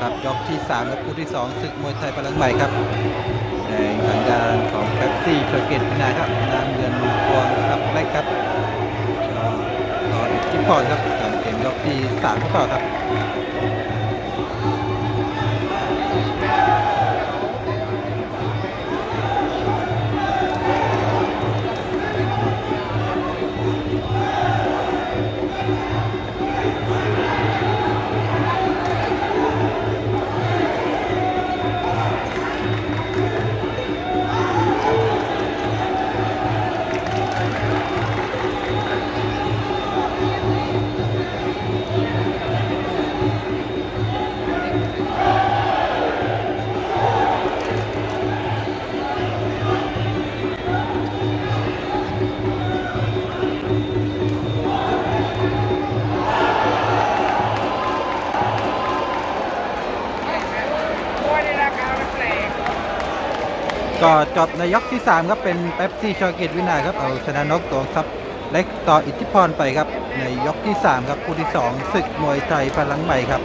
ครับยกที่3และคู่ที่ 2 ศึกมวยไทยพลังใหม่ครับในทางด้านของแคปซี่เชอร์เกตพินาครับน้ำเงินพวงซับแรกครับรออีกที่พอครับตามเกมยกที่3ก็ต่อครับ ก็จบในยกที่ 3 ครับเป็นเป๊ปซี่ชอเกตวินาครับเอาชนะนกตัวซับเล็กต่ออิทธิพรไปครับ ในยกที่ 3 ครับคู่ที่ 2 ศึกมวยไทยพลังใหม่ครับ